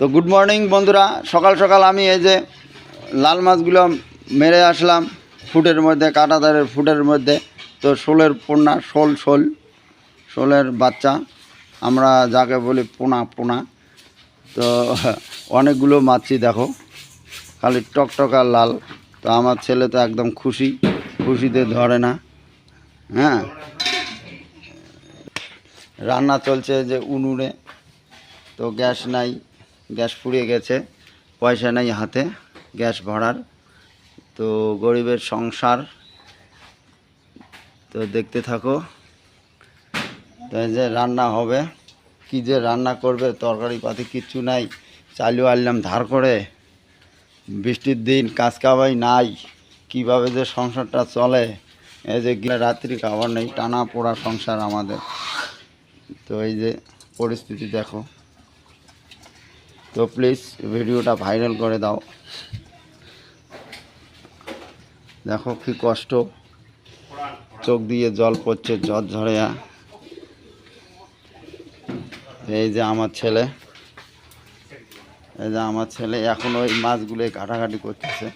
তো good morning বন্ধুরা। সকাল সকাল আমি এই যে লাল মাছগুলো মেরে আসলাম, ফুটের মধ্যে কাঁটাদারের ফুটের মধ্যে। তো শোলের পোনা, শোল শোল, শোলের বাচ্চা। আমরা যাকে বলি পোনা পোনা। তো অনেকগুলো মাছি দেখো, খালি টকটকা লাল। তো আমার ছেলে তো একদম খুশি, খুশিতে ধরে না। হ্যাঁ? রান্না চলছে যে উনুনে, তো গ্যাস নাই। গ্যাস ফুরিয়ে গেছে, পয়সা নেই হাতে, গ্যাস ভরার। তো গরিবের সংসার, তো দেখতে থাকো। তো যে রান্না হবে, কি যে রান্না করবে তরকারি পাতি কিচ্ছু নাই। চালু আনলাম ধার করে। বৃষ্টির দিন কাজ কামাই নাই, কীভাবে যে সংসারটা চলে। এই যে রাত্রি খাবার নেই, টানা পোড়া সংসার আমাদের। তো এই যে পরিস্থিতি দেখো। তো প্লিজ ভিডিওটা ভাইরাল করে দাও। দেখো কি কষ্ট। চোখ দিয়ে জল পড়ছে জল ঝরে। এই যে আমার ছেলে। এই যে আমার ছেলে এখন ওই মাছগুলো ঘাটাঘাটি করতেছে।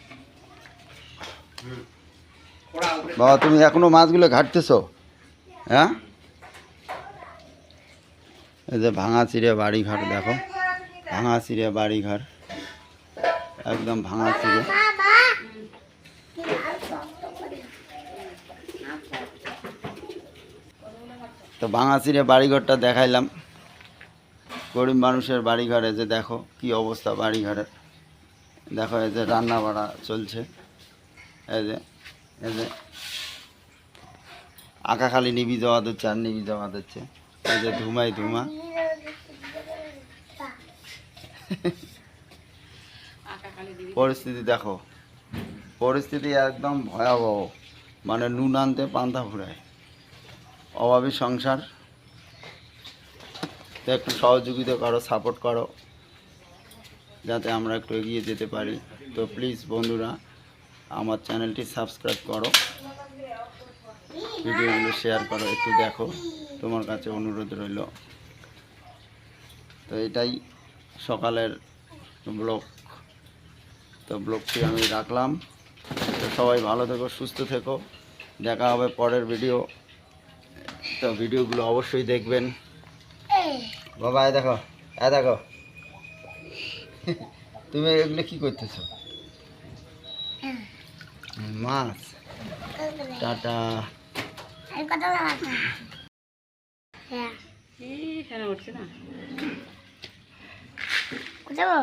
বাবা, তুমি এখনও মাছগুলো ঘাটতেছো? হ্যাঁ? এই যে ভাঙা চিড়ে বাড়ি ঘাট দেখো। ভাঙা চিড়ে বাড়ি ঘর একদম ভাঙা চিড়ে তো ভাঙা চিড়ে বাড়িঘরটা দেখাইলাম। গরিব মানুষের বাড়িঘরে যে দেখো কি অবস্থা বাড়িঘরের। দেখো এই যে রান্না বাড়া চলছে। এই যে এই যে। আঁকা খালি নিবি দেওয়া দিচ্ছে আর নিবি দেওয়া দিচ্ছে এই যে ধুমাই ধুমা। পরিস্থিতি দেখো। পরিস্থিতি একদম ভয়াবহ। মানে নুন আনতে পান্তা ফুরায় অভাবী সংসার। একটু সহযোগিতা করো সাপোর্ট করো। যাতে আমরা একটু এগিয়ে যেতে পারি। তো প্লিজ বন্ধুরা, আমার চ্যানেলটি সাবস্ক্রাইব করো। ভিডিওগুলো শেয়ার করো, একটু দেখো। তোমার কাছে অনুরোধ রইল। তো এটাই। সকালের ব্লগ তো ব্লগটি আমি রাখলাম। তো সবাই ভালো থেকো সুস্থ থেকো। দেখা হবে পরের ভিডিও তো ভিডিওগুলো অবশ্যই দেখবেন। বাবা এ দেখো এ দেখো। তুমি এগুলো কি করতেছো? মাছ। টাটা। এখানে উঠছে না। যাবো